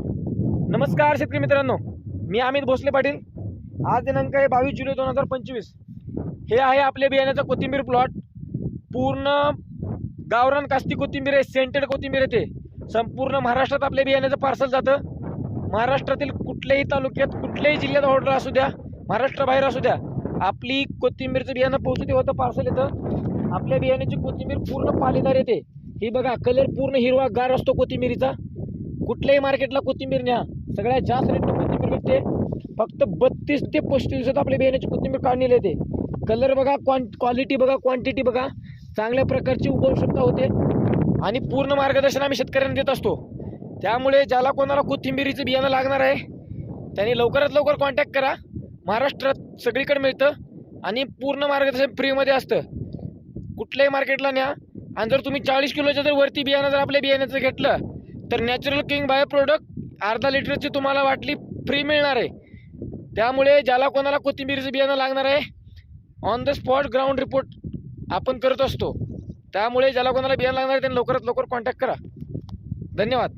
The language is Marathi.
नमस्कार शेतकरी मित्रांनो मी अमित भोसले पाटील. आज दिनांक आहे बावीस जुलै दोन हजार पंचवीस. हे आहे आपल्या बियाण्याचा कोथिंबीर प्लॉट पूर्ण गावरान कास्ती कोथिंबीर आहे सेंटेड कोथिंबीर येते संपूर्ण महाराष्ट्रात आपल्या बियाण्याचं पार्सल जातं. महाराष्ट्रातील कुठल्याही तालुक्यात कुठल्याही जिल्ह्यात ऑर्डर असू द्या महाराष्ट्राबाहेर असू द्या आपली कोथिंबीरचं बियाणं पोहोचू दे होतं पार्सल येतं. आपल्या बियाण्याची कोथिंबीर पूर्ण पालेदार येते. ही बघा कलर पूर्ण हिरवा गार असतो कोथिंबीरीचा. कुठल्याही मार्केटला कोथिंबीर न्या. सगळ्यात जास्त रेट कोथिंबीर भेटते. फक्त बत्तीस ते पस्तीस दिवसात आपल्या बियाण्याची कोथिंबीर काढलेली येते. कलर बघा क्वां क्वालिटी बघा क्वांटिटी बघा. चांगल्या प्रकारची उपलब्धता होते. आणि पूर्ण मार्गदर्शन आम्ही शेतकऱ्यांना देत असतो. त्यामुळे ज्याला कोणाला कोथिंबीरीचं बियाणं लागणार आहे त्यांनी लवकरात लवकर कॉन्टॅक्ट करा. महाराष्ट्रात सगळीकडे मिळतं. आणि पूर्ण मार्गदर्शन फ्रीमध्ये असतं. कुठल्याही मार्केटला न्या. आणि जर तुम्ही चाळीस किलोच्या जर वरती बियाणं जर आपल्या बियाण्याचं घेतलं तर नॅचरल किंग बाय प्रोडक्ट अर्धा लिटरची तुम्हाला वाटली फ्री मिळणार आहे. त्यामुळे ज्याला कोणाला कोथिंबीरचं बियाणं लागणार आहे on the spot ground report आपण करत असतो. त्यामुळे ज्याला कोणाला बियाणं लागणार आहे त्यांनी लवकरात लवकर कॉन्टॅक्ट करा. धन्यवाद.